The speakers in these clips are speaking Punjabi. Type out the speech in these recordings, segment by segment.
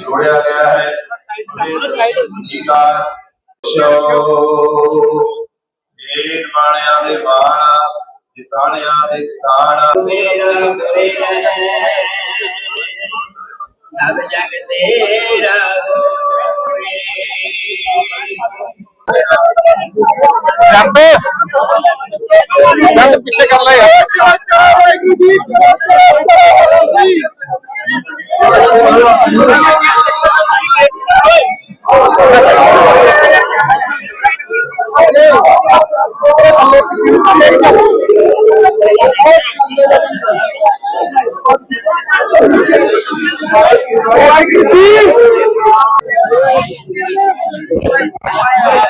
ਜੋੜਿਆ ਗਿਆ ਹੈ। ਜੀਦਾਰ ਸ਼ੋ ਬਾਣਿਆਂ ਦੇ ਬਾਣ ਜਿਤਾਣਿਆਂ ਦੇ ਤਾਣ। ਮੇਰਾ ਮੇਰਾ ਸਭ ਜਗ ਤੇਰਾ ਹੋਏ। ਜੰਦ ਜੰਦ ਪਿੱਛੇ ਕਰ ਲੈ ਯਾਰ ਬਾਬਾ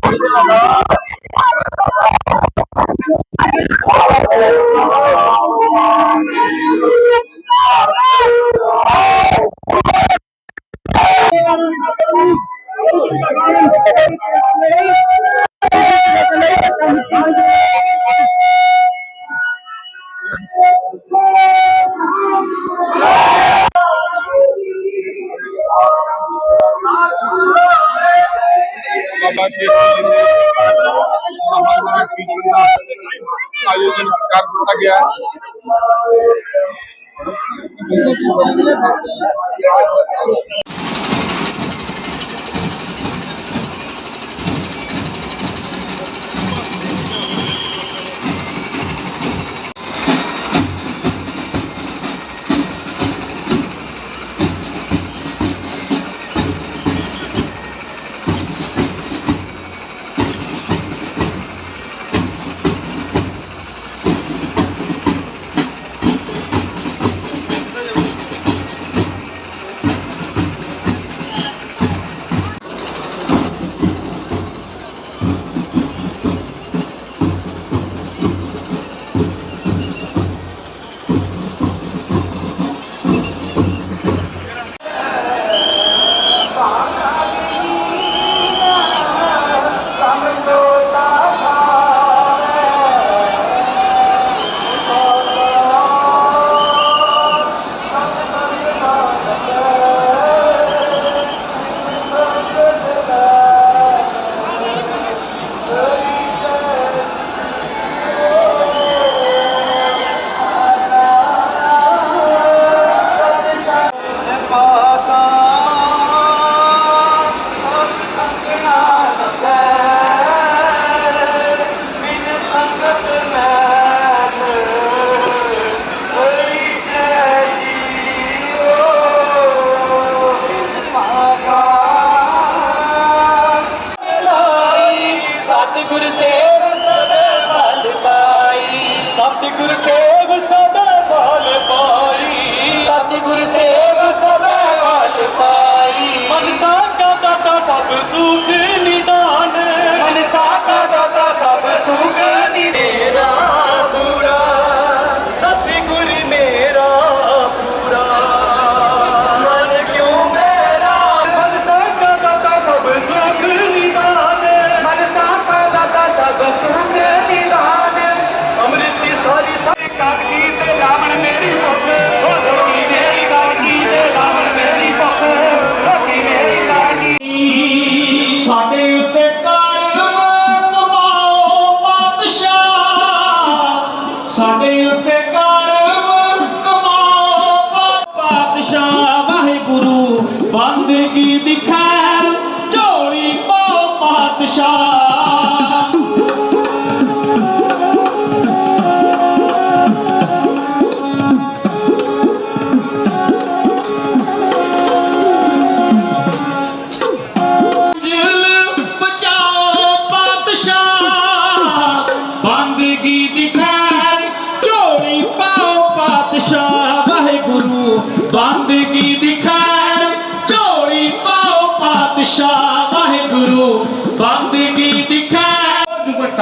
ਕਰ ਦਿੱਤਾ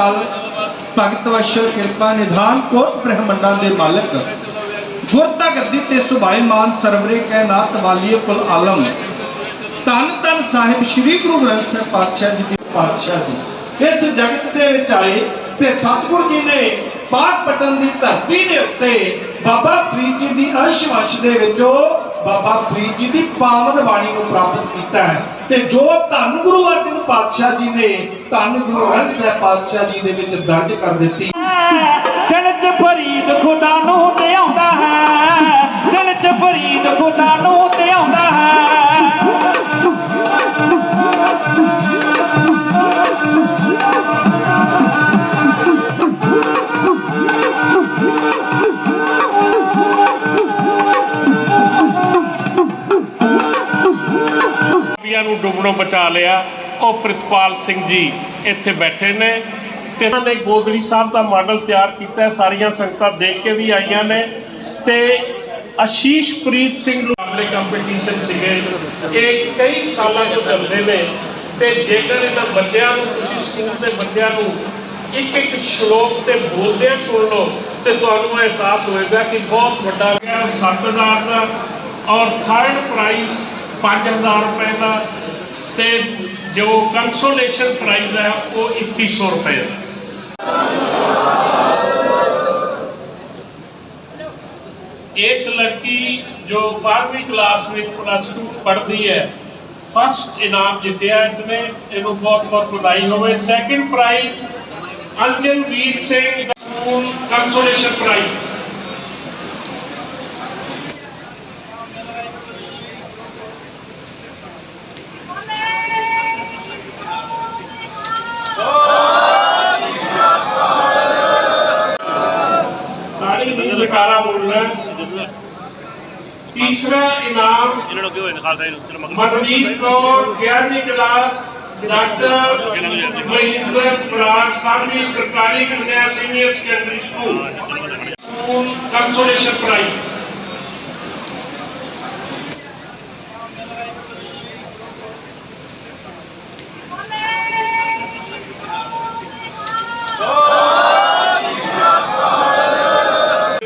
ਖੈਰ ਭਗਤ ਵਸ਼ਰ ਕਿਰਪਾ ਨਿਧਾਨ ਕੋਟ ਬ੍ਰਹਮੰਡਾਂ ਦੇ ਮਾਲਕ। ਗੁਰਤਾ ਗੱਦੀ ਤੇ ਸੁਭਾਈਮਾਨ ਸਰਵਰੇ ਕੈ ਵਾਲੀਏ ਕੁਲ ਆਲਮ। ਧੰਨ ਧੰਨ ਸਾਹਿਬ ਸ੍ਰੀ ਗੁਰੂ ਗ੍ਰੰਥ ਸਾਹਿਬ ਪਾਤਸ਼ਾਹ ਜੀ ਦੀ ਪਾਤਸ਼ਾਹ ਜੀ। ਇਸ ਜਗਤ ਦੇ ਵਿੱਚ ਆਏ ਤੇ ਸਤਿਗੁਰ ਜੀ ਨੇ ਪਾਕ ਪਟਨ ਦੀ ਧਰਤੀ ਦੇ ਉੱਤੇ ਬਾਬਾ ਫਰੀਦ ਜੀ ਦੀ ਅੰਸ਼ ਵੰਸ਼ ਦੇ ਵਿੱਚੋਂ ਬਾਬਾ ਫਰੀਦ ਜੀ ਦੀ ਪਾਵਨ ਬਾਣੀ ਨੂੰ ਪ੍ਰਾਪਤ ਕੀਤਾ ਹੈ। ਤੇ ਜੋ ਧੰਨ ਗੁਰੂ ਅਰਜਨ ਪਾਤਸ਼ਾਹ ਜੀ ਨੇ, ਧੰਨ ਗੁਰੂ ਗ੍ਰੰਥ ਸਾਹਿਬ ਪਾਤਸ਼ਾਹ ਜੀ ਦੇ ਵਿੱਚ ਦਰਜ ਕਰ ਦਿੱਤੀ। ਦਿਲ 'ਚ ਫਰੀਦ ਖੁਦਾ ਨੂੰ ਤੇ ਆਉਂਦਾ ਹੈ, ਦਿਲ 'ਚ ਫਰੀਦ ਖੁਦਾ ਨੂੰ ਬਚਾ ਲਿਆ। ਉਹ ਪ੍ਰਿਤਪਾਲ ਸਿੰਘ ਜੀ ਇੱਥੇ ਬੈਠੇ ਨੇ ਤੇ ਇਹਨਾਂ ਨੇ ਗੋਦੜੀ ਸਾਹਿਬ ਦਾ ਮਾਡਲ ਤਿਆਰ ਕੀਤਾ ਹੈ। ਸਾਰੀਆਂ ਸੰਗਤਾਂ ਦੇਖ ਕੇ ਵੀ ਆਈਆਂ ਨੇ ਤੇ ਅਸ਼ੀਸ਼ ਪ੍ਰੀਤ ਸਿੰਘ ਨੂੰ ਆਪਣੇ ਕੰਪੀਟੀਸ਼ਨ ਸੀਗੇ। ਇਹ ਕਈ ਸਾਲਾਂ ਤੋਂ ਚੱਲਦੇ ਨੇ ਤੇ ਜੇਕਰ ਇਹਨਾਂ ਬੱਚਿਆਂ ਨੂੰ, ਤੁਸੀਂ ਸਕੂਲ ਦੇ ਬੱਚਿਆਂ ਨੂੰ ਇੱਕ ਇੱਕ ਸ਼ਲੋਕ ਤੇ ਬੋਲਦਿਆਂ ਸੁਣ ਲਓ ਤੇ ਤੁਹਾਨੂੰ ਅਹਿਸਾਸ ਹੋਏਗਾ ਕਿ ਬਹੁਤ ਵੱਡਾ ਗਿਆ। 7000 ਦਾ ਔਰ ਥਰਡ ਪ੍ਰਾਈਜ਼ 5000 ਰੁਪਏ ਦਾ ਤੇ ਜੋ ਕੰਸੋਲੇਸ਼ਨ ਪ੍ਰਾਈਜ਼ ਹੈ, ਉਹ 2100 ਰੁਪਏ ਦਾ। ਇਸ ਲੜਕੀ ਜੋ 12ਵੀਂ ਕਲਾਸ ਵਿੱਚ ਪਲੱਸ 2 ਪੜ੍ਹਦੀ ਹੈ ਫਸਟ ਇਨਾਮ ਜਿੱਤਿਆ ਇਸਨੇ, ਇਹਨੂੰ ਬਹੁਤ ਬਹੁਤ ਵਧਾਈ ਹੋਵੇ। ਸੈਕਿੰਡ ਪ੍ਰਾਈਜ਼ ਅੰਜਨਵੀਰ ਸਿੰਘ ਦਾ ਸਕੂਲ ਕੰਸੋਲੇਸ਼ਨ ਪ੍ਰਾਈਜ਼ ਤਾੜੀ ਦੀ ਜਕਾਰਾ ਬੋਲਣਾ ਹੈ। ਤੀਸਰਾ ਇਨਾਮ ਇਹਨਾਂ ਨੂੰ ਕਿਉਂ ਨਿਕਾਲਦਾ ਇਹਨੂੰ ਮਨਦੀਪ ਕੌਰ 11ਵੀਂ ਕਲਾਸ ਡਾਕਟਰ ਮਹਿੰਦਰ ਬਰਾੜ ਸਾਹਮਣੀ ਸਰਕਾਰੀ Kanya senior secondary school. Consolation prize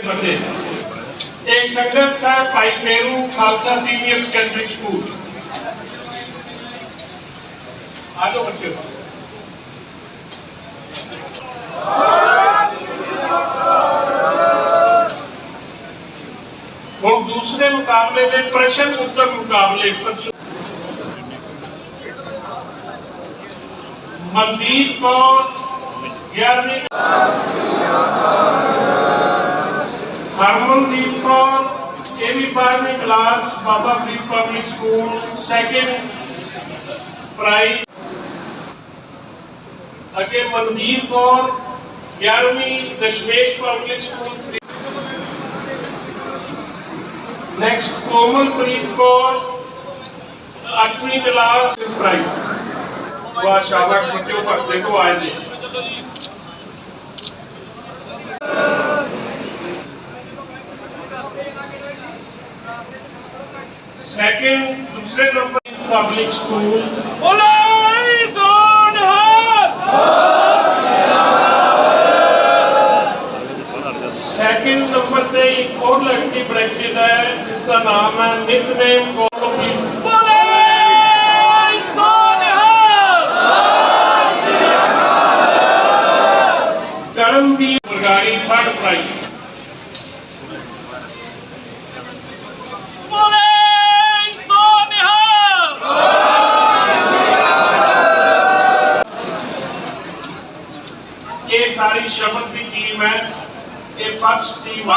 ਬੱਚੇ ਇੱਕ Sangat Sahib Bhai Pheru Khalsa senior secondary school ਆ ਜਾਓ ਬੱਚੇ। ਹੁਣ ਦੂਸਰੇ ਮੁਕਾਬਲੇ ਦੇ ਪ੍ਰਸ਼ਨ ਉੱਤਰ ਮੁਕਾਬਲੇ ਮਨਦੀਪ ਕੌਰ 11ਵੀਂ ਹਰਮਨਦੀਪ ਕੌਰ ਇਹ ਵੀ 12ਵੀਂ class Baba Farid public school second prize ਅੱਗੇ Mandeep Kaur 11ਵੀਂ Dashmesh public school next Komalpreet Kaur 8ਵੀਂ class prize ਵਾਹ ਸ਼ਾਬਾਸ਼ ਬੱਚਿਓ ਭਰਤੇ ਤੋਂ ਆਏ ਨੇ सेकंड दूसरे number public school second number पे एक और लड़की ब्रैकेट है जिसका नाम है नितनेम कौर करमवीर बरगाड़ी थर्ड प्राइज ਇਹ ਫਸਟ ਟੀਮ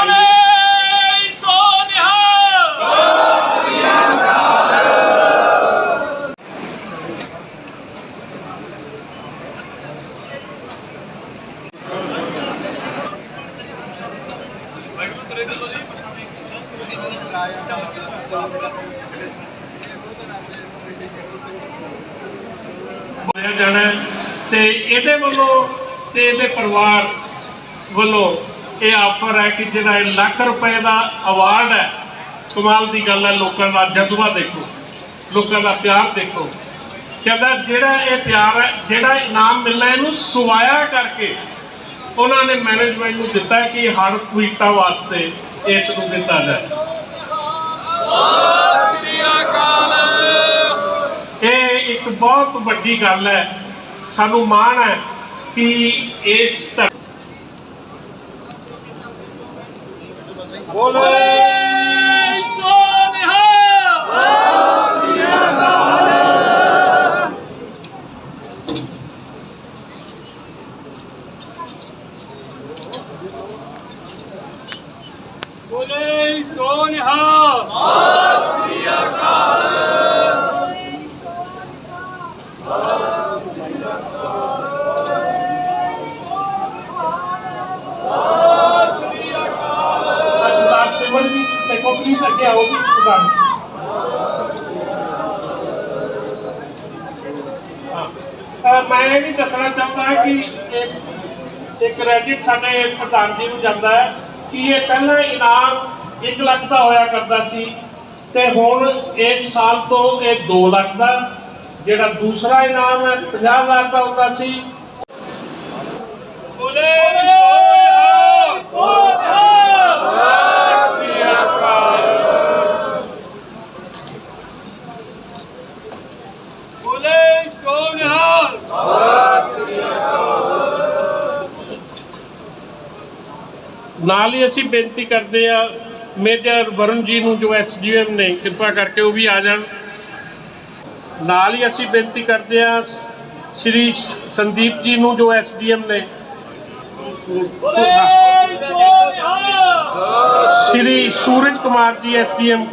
ਜਾਣਾ ਤੇ ਇਹਦੇ ਵੱਲੋਂ ਤੇ ਇਹਦੇ ਪਰਿਵਾਰ ਵੱਲੋਂ ਇਹ ਆਫਰ ਹੈ ਕਿ ਜਿਹੜਾ ਇਹ ਲੱਖ ਰੁਪਏ ਦਾ ਅਵਾਰਡ ਹੈ, ਕਮਾਲ ਦੀ ਗੱਲ ਹੈ, ਲੋਕਾਂ ਦਾ ਜਜ਼ਬਾ ਦੇਖੋ, ਲੋਕਾਂ ਦਾ ਪਿਆਰ ਦੇਖੋ। ਕਹਿੰਦਾ ਜਿਹੜਾ ਇਹ ਪਿਆਰ ਹੈ, ਜਿਹੜਾ ਇਨਾਮ ਮਿਲਣਾ ਇਹਨੂੰ ਸਵਾਇਆ ਕਰਕੇ ਉਹਨਾਂ ਨੇ ਮੈਨੇਜਮੈਂਟ ਨੂੰ ਦਿੱਤਾ ਕਿ ਹਰ ਪੀੜਤਾ ਵਾਸਤੇ ਇਸ ਨੂੰ ਦਿੱਤਾ ਜਾਏ। ਇਹ ਇੱਕ ਬਹੁਤ ਵੱਡੀ ਗੱਲ ਹੈ, ਸਾਨੂੰ ਮਾਣ ਹੈ ਕਿ ਇਸ ¡Ole! ਮੈਂ ਇਹ ਕ੍ਰੈਡਿਟ ਸਾਡੇ ਪ੍ਰਧਾਨ ਜੀ ਨੂੰ ਜਾਂਦਾ ਹੈ ਕਿ ਇਹ ਪਹਿਲਾਂ ਇਨਾਮ 1 ਲੱਖ ਦਾ ਹੋਇਆ ਕਰਦਾ ਸੀ ਤੇ ਹੁਣ ਇਸ ਸਾਲ ਤੋਂ ਇਹ 2 ਲੱਖ ਦਾ, ਜਿਹੜਾ ਦੂਸਰਾ ਇਨਾਮ ਹੈ 50000 ਦਾ ਹੁੰਦਾ ਸੀ। ਨਾਲ ਹੀ ਅਸੀਂ ਬੇਨਤੀ ਕਰਦੇ ਆ ਮੇਜਰ ਵਰੁਣ ਜੀ ਨੂੰ ਜੋ ਐਸਡੀਐਮ ਨੇ, ਕਿਰਪਾ ਕਰਕੇ ਉਹ ਵੀ ਆ ਜਾਣ। ਨਾਲ ਹੀ ਅਸੀਂ ਬੇਨਤੀ ਕਰਦੇ ਆ ਸ਼੍ਰੀ ਸੰਦੀਪ ਜੀ ਨੂੰ ਜੋ ਐਸਡੀਐਮ ਨੇ ਸ਼੍ਰੀ ਸੂਰਜ ਕੁਮਾਰ ਜੀ ਐਸਡੀਐਮ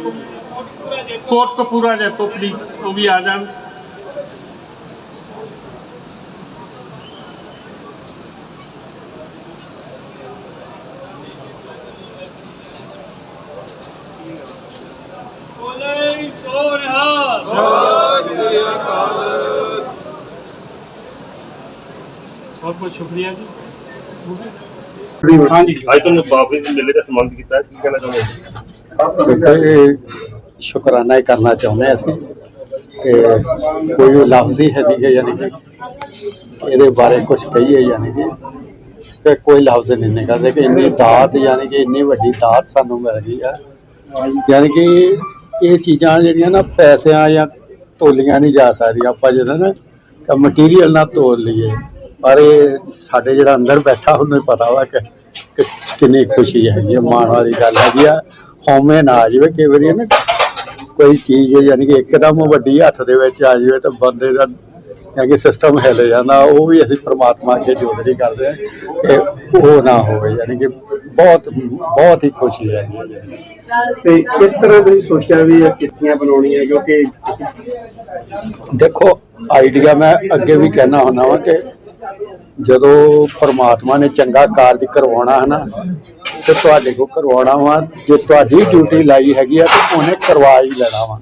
ਕੋਟ ਕਪੂਰਾ ਜੀ ਪਲੀਜ਼ ਉਹ ਵੀ ਆ ਜਾਣ। ਬਹੁਤ ਸ਼ੁਕਰੀਆ ਜੀ। ਅੱਜ ਤੁਹਾਨੂੰ ਬਾਬਰੀ ਦੇ ਮੇਲੇ ਦਾ ਸੰਬੰਧ ਕੀਤਾ ਹੈ ਕੀ ਕਹਿਣਾ ਚਾਹੁੰਦੇ ਹੋ? ਸ਼ੁਕਰਾਨਾ ਹੀ ਕਰਨਾ ਚਾਹੁੰਦੇ ਅਸੀਂ ਕਿ ਕੋਈ ਲਫ਼ਜ਼ ਹੀ ਹੈ ਨਹੀਂ ਯਾਨੀ ਕਿ ਇਹਦੇ ਬਾਰੇ ਕੁਝ ਕਹੀਏ ਯਾਨੀ ਕਿ ਤੇ ਕੋਈ ਲਫ਼ਜ਼ ਨਹੀਂ ਨਿਕਲਦੇ ਕਿ ਇੰਨੀ ਦਾਤ ਯਾਨੀ ਕਿ ਇੰਨੀ ਵੱਡੀ ਦਾਤ ਸਾਨੂੰ ਮਿਲ ਗਈ ਆ। ਯਾਨੀ ਕਿ ਇਹ ਚੀਜ਼ਾਂ ਜਿਹੜੀਆਂ ਨਾ ਪੈਸਿਆਂ ਜਾਂ ਤੋਲੀਆਂ ਨਹੀਂ ਜਾ ਸਕਦੀਆਂ ਆਪਾਂ ਜਿਹੜਾ ਨਾ ਮਟੀਰੀਅਲ ਨਾਲ ਤੋਲ ਲਈਏ। ਪਰ ਇਹ ਸਾਡੇ ਜਿਹੜਾ ਅੰਦਰ ਬੈਠਾ ਉਹਨੂੰ ਹੀ ਪਤਾ ਵਾ ਕਿ ਕਿ ਕਿੰਨੀ ਖੁਸ਼ੀ ਹੈਗੀ ਆ ਮਾਣ ਵਾਲੀ ਗੱਲ ਹੈਗੀ ਆ ਹਉਮੈ ਨਾ ਆ ਜਾਵੇ ਕਈ ਵਾਰੀ ਨਾ ਕੋਈ ਚੀਜ਼ ਯਾਨੀ ਕਿ ਇੱਕਦਮ ਵੱਡੀ ਹੱਥ ਦੇ ਵਿੱਚ ਆ ਜਾਵੇ ਤਾਂ ਬੰਦੇ ਦਾ ਯਾਨੀ ਕਿ ਸਿਸਟਮ ਹਿੱਲ ਜਾਂਦਾ। ਉਹ ਵੀ ਅਸੀਂ ਪ੍ਰਮਾਤਮਾ ਅੱਗੇ ਜੋਦਰੀ ਕਰਦੇ ਹਾਂ ਕਿ ਉਹ ਨਾ ਹੋਵੇ ਯਾਨੀ ਕਿ ਬਹੁਤ ਬਹੁਤ ਹੀ ਖੁਸ਼ੀ ਹੈ ਤੇ ਕਿਸ ਤਰ੍ਹਾਂ ਤੁਸੀਂ ਸੋਚਿਆ ਵੀ ਇਹ ਕਿਸ਼ਤੀਆਂ ਬਣਾਉਣੀਆਂ ਕਿਉਂਕਿ ਦੇਖੋ ਆਈਡੀਆ ਮੈਂ ਅੱਗੇ ਵੀ ਕਹਿਣਾ ਹੁੰਦਾ ਵਾਂ ਕਿ ਜਦੋਂ ਪਰਮਾਤਮਾ ਨੇ ਚੰਗਾ ਕਾਰਜ ਕਰਵਾਉਣਾ ਹੈ ਨਾ, ਤੇ ਤੁਹਾਡੇ ਕੋ ਕਰਵਾਉਣਾ ਵਾ, ਜੇ ਤੁਹਾਡੀ ਡਿਊਟੀ ਲਾਈ ਹੈਗੀ ਆ, ਤੇ ਉਹਨੇ ਕਰਵਾ ਹੀ ਲੈਣਾ ਵਾ।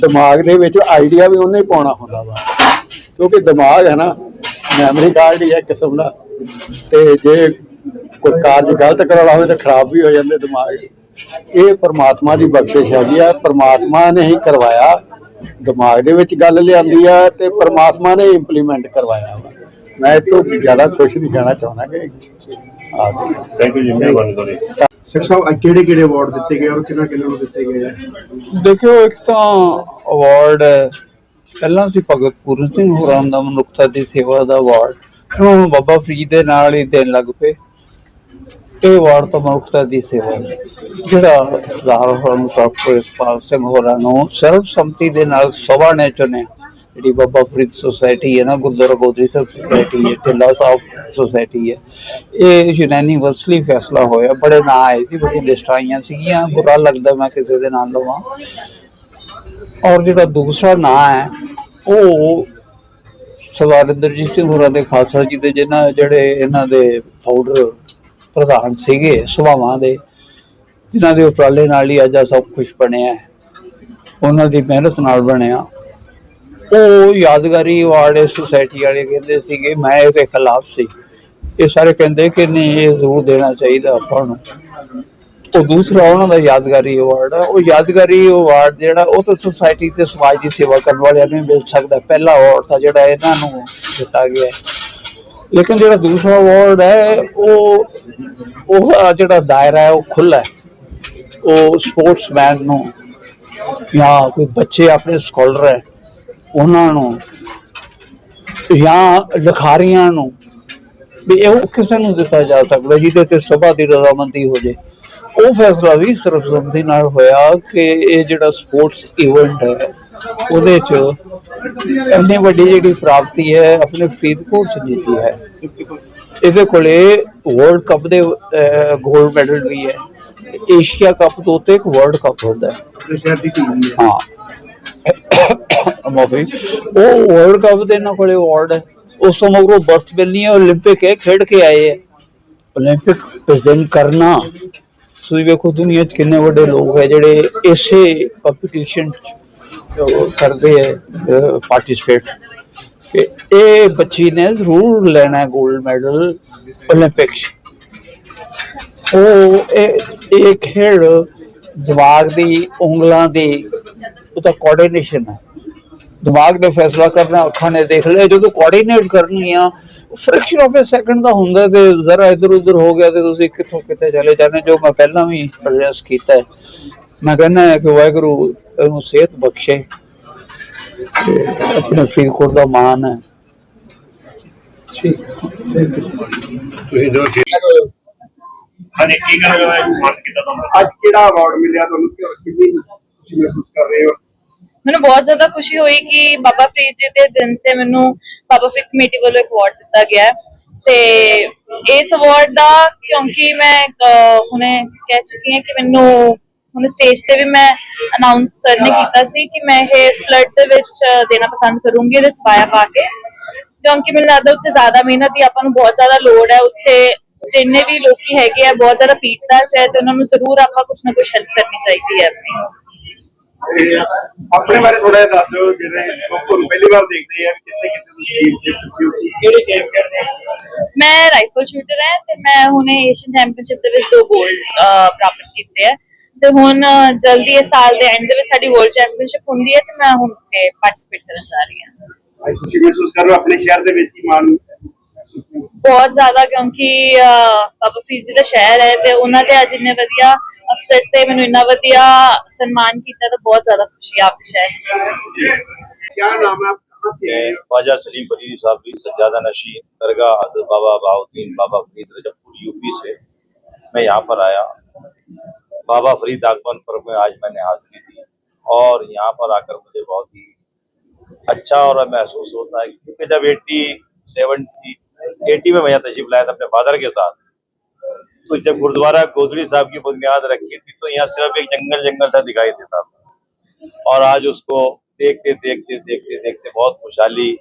ਦਿਮਾਗ ਦੇ ਵਿੱਚ ਆਈਡੀਆ ਵੀ ਉਹਨੇ ਪਾਉਣਾ ਹੁੰਦਾ ਵਾ। ਕਿਉਂਕਿ ਦਿਮਾਗ ਹੈ ਨਾ ਮੈਮਰੀ ਕਾਰਡ ਹੀ ਹੈ ਕਿਸਮ ਦਾ। ਤੇ ਜੇ ਕੋਈ ਕਾਰਜ ਗਲਤ ਕਰਾਉਣਾ ਹੋਵੇ, ਤਾਂ ਖਰਾਬ ਵੀ ਹੋ ਜਾਂਦੇ ਦਿਮਾਗ ਇਹ ਪਰਮਾਤਮਾ ਦੀ ਬਖਸ਼ਿਸ਼ ਹੈਗੀ ਆ। ਪਰਮਾਤਮਾ ਨੇ ਹੀ ਕਰਵਾਇਆ। ਦਿਮਾਗ ਦੇ ਵਿੱਚ ਗੱਲ ਲਿਆਂਦੀ ਆ, ਤੇ ਪਰਮਾਤਮਾ ਨੇ ਇੰਪਲੀਮੈਂਟ ਕਰਵਾਇਆ ਵਾ। ਮੈਂ ਇਹ ਤੋਂ ਜ਼ਿਆਦਾ ਖੁਸ਼ ਨਹੀਂ ਕਹਿਣਾ ਚਾਹੁੰਦਾ ਕਿ ਆ ਥੈਂਕ ਯੂ ਜੀ ਮਿਹਰਬਾਨੀ ਤੁਹਾਡੀ ਸਿੱਖ ਸਾਹਿਬ ਕਿਹੜੇ ਕਿਹੜੇ ਅਵਾਰਡ ਦਿੱਤੇ ਗਏ ਔਰ ਕਿਹਨਾਂ ਕਿਹਨਾਂ ਨੂੰ ਦਿੱਤੇ ਗਏ ਦੇਖਿਓ ਇੱਕ ਤਾਂ ਅਵਾਰਡ ਪਹਿਲਾਂ ਸੀ ਭਗਤ ਪੂਰਨ ਸਿੰਘ ਹੋਰਾਂ ਦਾ ਮਨੁੱਖਤਾ ਦੀ ਸੇਵਾ ਦਾ ਅਵਾਰਡ ਉਹਨਾਂ ਨੂੰ ਬਾਬਾ ਫਰੀਦ ਦੇ ਨਾਲ ਹੀ ਦੇਣ ਲੱਗ ਪਏ। ਇਹ ਅਵਾਰਡ ਤਾਂ ਮਨੁੱਖਤਾ ਦੀ ਸੇਵਾ ਜਿਹੜਾ ਸਰਦਾਰ ਹੋਰਾਂ ਨੂੰ ਸਿੰਘ ਹੋਰਾਂ ਨੂੰ ਸਰਬਸੰਮਤੀ ਦੇ ਨਾਲ ਸਭਾ ਨੇ ਚੁਣਿਆ। ਜਿਹੜੀ ਬਾਬਾ ਫਰੀਦ ਸੁਸਾਇਟੀ ਹੈ ਨਾ, ਗੁਰਦੁਆਰਾ ਗੋਦਰੀ ਸਾਹਿਬ ਸੁਸਾਇਟੀ ਹੈ ਢਿੱਲਾ ਸਾਹਿਬ ਸੁਸਾਇਟੀ ਹੈ। ਇਹ ਯੂਨੈਨਿਵਰਸਲੀ ਫੈਸਲਾ ਹੋਇਆ, ਬੜੇ ਨਾਂ ਆਏ ਸੀ, ਬੜੀਆਂ ਲਿਸਟਾਂ ਆਈਆਂ ਸੀਗੀਆਂ, ਬੁਰਾ ਲੱਗਦਾ ਮੈਂ ਕਿਸੇ ਦੇ ਨਾਂ ਲਵਾਂ। ਔਰ ਜਿਹੜਾ ਦੂਸਰਾ ਨਾਂ ਹੈ, ਉਹ ਸਰਦਾਰ ਇੰਦਰਜੀਤ ਸਿੰਘ ਹੋਰਾਂ ਦੇ ਖਾਲਸਾ ਜੀ ਦੇ ਜਿਹਨਾਂ ਜਿਹੜੇ ਇਹਨਾਂ ਦੇ ਫਾਊਂਡਰ ਪ੍ਰਧਾਨ ਸੀਗੇ, ਸੁਭਾਵਾਂ ਦੇ, ਜਿਨ੍ਹਾਂ ਦੇ ਉਪਰਾਲੇ ਨਾਲ ਹੀ ਅੱਜ ਆਹ ਸਭ ਕੁਝ ਬਣਿਆ ਉਹਨਾਂ ਦੀ ਮਿਹਨਤ ਨਾਲ ਬਣਿਆ। ਉਹ ਯਾਦਗਾਰੀ ਅਵਾਰਡ ਸੁਸਾਇਟੀ ਵਾਲੇ ਕਹਿੰਦੇ ਸੀਗੇ, ਮੈਂ ਇਹਦੇ ਖਿਲਾਫ ਸੀ। ਇਹ ਸਾਰੇ ਕਹਿੰਦੇ ਕਿ ਨਹੀਂ, ਇਹ ਜ਼ਰੂਰ ਦੇਣਾ ਚਾਹੀਦਾ ਆਪਾਂ ਨੂੰ। ਉਹ ਦੂਸਰਾ ਉਹਨਾਂ ਦਾ ਯਾਦਗਾਰੀ ਅਵਾਰਡ ਹੈ ਉਹ ਯਾਦਗਾਰੀ ਅਵਾਰਡ ਜਿਹੜਾ, ਉਹ ਤਾਂ ਸੁਸਾਇਟੀ ਤੇ ਸਮਾਜ ਦੀ ਸੇਵਾ ਕਰਨ ਵਾਲਿਆਂ ਨੂੰ ਹੀ ਮਿਲ ਸਕਦਾ। ਪਹਿਲਾ ਅਵਾਰਡ ਤਾਂ ਜਿਹੜਾ ਇਹਨਾਂ ਨੂੰ ਦਿੱਤਾ ਗਿਆ ਲੇਕਿਨ ਜਿਹੜਾ ਦੂਸਰਾ ਅਵਾਰਡ ਹੈ, ਉਹ ਉਹਦਾ ਜਿਹੜਾ ਦਾਇਰਾ ਹੈ, ਉਹ ਖੁੱਲਾ ਹੈ। ਉਹ ਸਪੋਰਟਸਮੈਨ ਨੂੰ ਜਾਂ ਕੋਈ ਬੱਚੇ ਆਪਣੇ ਸਕਾਲਰ ਹੈ ਉਹਨਾਂ ਨੂੰ ਜਾਂ ਲਿਖਾਰੀਆਂ ਨੂੰ ਵੀ ਇਹ ਕਿਸੇ ਨੂੰ ਦਿੱਤਾ ਜਾ ਸਕਦਾ ਜਿਹਦੇ ਤੇ ਸਭਾ ਦੀ ਰਜ਼ਾਮੰਦੀ ਹੋ ਜੇ। ਉਹ ਫੈਸਲਾ ਵੀ ਸਰਬਸੰਮਤੀ ਨਾਲ ਹੋਇਆ ਕਿ ਇਹ ਜਿਹੜਾ ਸਪੋਰਟਸ ਇਵੈਂਟ ਹੈ ਉਹਦੇ ਚ ਇੰਨੀ ਵੱਡੀ ਜਿਹੜੀ ਪ੍ਰਾਪਤੀ ਹੈ ਆਪਣੇ ਫਰੀਦਕੋਟ ਚ ਨਹੀਂ ਸੀ ਹੈ। ਇਹਦੇ ਕੋਲੇ ਵਰਲਡ ਕੱਪ ਦੇ ਗੋਲਡ ਮੈਡਲ ਵੀ ਹੈ। ਏਸ਼ੀਆ ਕੱਪ ਤੋਂ ਉੱਤੇ ਇੱਕ ਵਰਲਡ ਕੱਪ ਹੁੰਦਾ ਹੈ। ਹਾਂ। ਮਾਫੀ ਉਹ ਵਰਲਡ ਕੱਪ ਦੇ ਇਹਨਾਂ ਕੋਲੇ ਅਵਾਰਡ ਉਸ ਸਮਗਰੋਂ ਬਰਥ ਮਿਲਣੀ ਹੈ 올림픽 ਹੈ, ਖੇਡ ਕੇ ਆਏ ਹੈ। 올림픽 ਪ੍ਰੈਜ਼ੈਂਟ ਕਰਨਾ। ਤੁਸੀਂ ਵੇਖੋ ਦੁਨੀਆ 'ਚ ਕਿੰਨੇ ਵੱਡੇ ਲੋਕ ਹੈ ਜਿਹੜੇ ਇਸੇ ਕੰਪੀਟੀਸ਼ਨ 'ਚ ਕਰਦੇ ਹੈ ਪਾਰਟਿਸਿਪੇਟ ਕਿ ਇਹ ਬੱਚੀ ਨੇ ਜ਼ਰੂਰ ਲੈਣਾ ਹੈ 골ਡ ਮੈਡਲ 올림픽 'ਚ। ਉਹ ਇਹ ਖੇਡ ਦਿਮਾਗ ਦੀ, ਉਂਗਲਾਂ ਦੀ ਉਹਦਾ ਕੋਆਰਡੀਨੇਸ਼ਨ ਹੈ ਦਿਮਾਗ ਨੇ ਫੈਸਲਾ ਕਰਨਾ ਅੱਖਾਂ ਨੇ ਦੇਖ ਲਿਆ ਜਦੋਂ ਕੋਆਰਡੀਨੇਟ ਕਰਨੀਆਂ ਫ੍ਰੈਕਸ਼ਨ ਆਫ ਅ ਸੈਕਿੰਡ ਦਾ ਹੁੰਦਾ ਤੇ ਜ਼ਰਾ ਇਧਰ ਉਧਰ ਹੋ ਗਿਆ ਤੇ ਤੁਸੀਂ ਕਿੱਥੋਂ ਕਿੱਥੇ ਚਲੇ ਜਾਂਦੇ ਜੋ ਮੈਂ ਪਹਿਲਾਂ ਵੀ ਪ੍ਰਯਾਸ ਕੀਤਾ ਹੈ ਮੈਂ ਕਹਿੰਦਾ ਹਾਂ ਕਿ ਵਾਹਿਗੁਰੂ ਇਹਨੂੰ ਸਿਹਤ ਬਖਸ਼ੇ ਆਪਣੇ ਫਰੀਦਕੋਟ ਦਾ ਮਾਣ ਹੈ ਤੁਸੀਂ ਜੋ ਹਾਂਜੀ ਕੀ ਕਹਿਣਾ ਚਾਹੁੰਦੇ ਹੋ ਅੱਜ ਕਿਹੜਾ ਅਵਾਰਡ ਮਿਲਿਆ ਤੁਹਾਨੂੰ ਕਿੰਨੀ ਖੁਸ਼ੀ ਮਹਿਸੂਸ ਕਰ ਰਹੇ ਹੋ ਮੈਨੂੰ ਬਹੁਤ ਜ਼ਿਆਦਾ ਖੁਸ਼ੀ ਹੋਈ ਕਿ ਬਾਬਾ ਫਰੀਦ ਜੀ ਦੇ ਦਿਨ ਤੇ ਮੈਨੂੰ ਬਾਬਾ ਫਰੀਦ ਕਮੇਟੀ ਵੱਲੋਂ ਇੱਕ ਅਵਾਰਡ ਦਿੱਤਾ ਗਿਆ ਹੈ। ਤੇ ਇਸ ਅਵਾਰਡ ਦਾ ਕਿਉਂਕਿ ਮੈਂ ਹੁਣੇ ਕਹਿ ਚੁੱਕੀ ਹਾਂ ਕਿ ਮੈਨੂੰ ਹੁਣ ਸਟੇਜ ਤੇ ਵੀ ਮੈਂ ਅਨਾਉਂਸ ਸਰ ਨੇ ਕੀਤਾ ਸੀ ਕਿ ਮੈਂ ਇਹ ਫਲੱਡ ਦੇ ਵਿੱਚ ਦੇਣਾ ਪਸੰਦ ਕਰੂੰਗੀ, ਇਹਦੇ ਸਫਾਇਆ ਪਾ ਕੇ। ਕਿਉਂਕਿ ਮੈਨੂੰ ਲੱਗਦਾ ਉੱਥੇ ਜ਼ਿਆਦਾ ਮਿਹਨਤ ਦੀ ਆਪਾਂ ਨੂੰ ਬਹੁਤ ਜ਼ਿਆਦਾ ਲੋੜ ਹੈ। ਉੱਥੇ ਜਿੰਨੇ ਵੀ ਲੋਕੀ ਹੈਗੇ ਆ, ਬਹੁਤ ਜ਼ਿਆਦਾ ਪੀੜਤਾਸ਼ ਹੈ ਤੇ ਉਹਨਾਂ ਨੂੰ ਜ਼ਰੂਰ ਆਪਾਂ ਕੁਛ ਨਾ ਕੁਛ ਹੈਲਪ ਕਰਨੀ ਚਾਹੀਦੀ ਹੈ ਆਪਣੀ। ਆਪਣੇ ਬਾਰੇ ਥੋੜਾ ਜਿਹਾ ਦੱਸ ਦਿਓ ਜਿਹੜੇ ਤੁਹਾਨੂੰ ਪਹਿਲੀ ਵਾਰ ਦੇਖਦੇ ਆ ਕਿੱਥੇ ਕਿੱਥੇ ਤੁਸੀਂ ਕਿਹੜੇ ਗੇਮ ਕਰਦੇ ਹੋ? ਮੈਂ ਰਾਈਫਲ ਸ਼ੂਟਰ ਹਾਂ ਤੇ ਮੈਂ ਹੁਣੇ ਏਸ਼ੀਅਨ ਚੈਂਪੀਅਨਸ਼ਿਪ ਦੇ ਵਿੱਚ ਦੋ 골ਡ ਪ੍ਰਾਪਤ ਕੀਤੇ ਆ। ਤੇ ਹੁਣ ਜਲਦੀ ਇਸ ਸਾਲ ਦੇ ਐਂਡ ਦੇ ਵਿੱਚ ਸਾਡੀ ਵਰਲਡ ਚੈਂਪੀਅਨਸ਼ਿਪ ਹੁੰਦੀ ਹੈ ਤੇ ਮੈਂ ਹੁਣ ਤੇ ਪਾਰਟਿਸਿਪੇਟ ਕਰਨ ਜਾ ਰਹੀ ਹਾਂ। ਖੁਸ਼ੀ ਮਹਿਸੂਸ ਕਰ ਰਹੇ ਹੋ ਆਪਣੇ ਸ਼ਹਿਰ ਦੇ ਵਿੱਚ ਹੀ ਮਾਣ ਬਹੁਤ ਜ਼ਿਆਦਾ ਕਿਉਂਕਿ ਅਹ, ਬਾਬਾ ਫਰੀਦ ਜੀ ਦਾ ਸ਼ਹਿਰ ਹੈ ਤੇ ਉਹਨਾਂ ਦੇ ਅੱਜ ਇੰਨੇ ਵਧੀਆ ਅਫਸਰ ਤੇ ਮੈਨੂੰ ਇੰਨਾ ਵਧੀਆ ਸਨਮਾਨ ਕੀਤਾ ਤਾਂ ਬਹੁਤ ਜ਼ਿਆਦਾ ਖੁਸ਼ੀ ਆ ਆਪਣੇ ਸ਼ਹਿਰ 'ਚ क्या नाम है आप कहाँ से मैं हैं ख्वाजा सलीम फरीदी साहब की सज्जादा नशी दरगाह हजरत बाबा बाउद्दीन बाबा फरीद रजबपुर यूपी से मैं यहाँ पर आया बाबा फरीद आगमन पर में आज मैंने हाजिरी दी और यहाँ पर आकर मुझे बहुत ही अच्छा और महसूस होता है क्योंकि जब एट्टी सेवेंटी ایٹی میں میں تشریف لایا تھا اپنے فادر کے ساتھ۔ تو جب گردوارہ گودڑی صاحب کی بنیاد رکھی تھی تو یہاں صرف ایک جنگل جنگل سا دکھائی دیتا تھا۔ اور آج اس کو دیکھتے دیکھتے دیکھتے دیکھتے بہت خوشحالی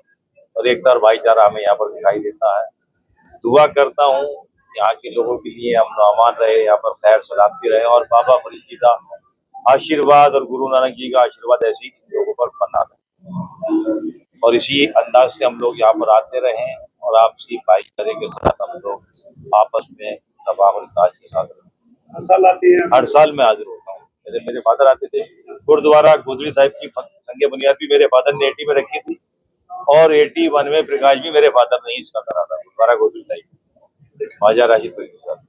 اور ایکتا اور بھائی چارہ ہمیں یہاں پر دکھائی دیتا ہے۔ دعا کرتا ہوں یہاں کے لوگوں کے لیے ہم امان رہے، یہاں پر خیر سلامتی رہے اور بابا فرید جی کا آشیرواد اور گرو نانک جی کا آشیرواد ایسے ہی لوگوں پر بنا رہے اور اسی انداز سے ہم لوگ یہاں پر آتے رہیں۔ اور آپسی بھائی چارے کے ساتھ ہم لوگ آپس میں تباہ اور تاج کے ساتھ رہے ہیں۔ ہر سال میں حاضر ہوتا ہوں۔ میرے میرے فادر آتے تھے۔ گردوارہ گودری صاحب کی سنگ بنیاد بھی میرے فادر نے ایٹی میں رکھی تھی اور ایٹی ون میں پرکاش بھی میرے فادر نے ہی اس کا کرا تھا گردوارہ گودری صاحب۔ خواجہ راشد کے ساتھ۔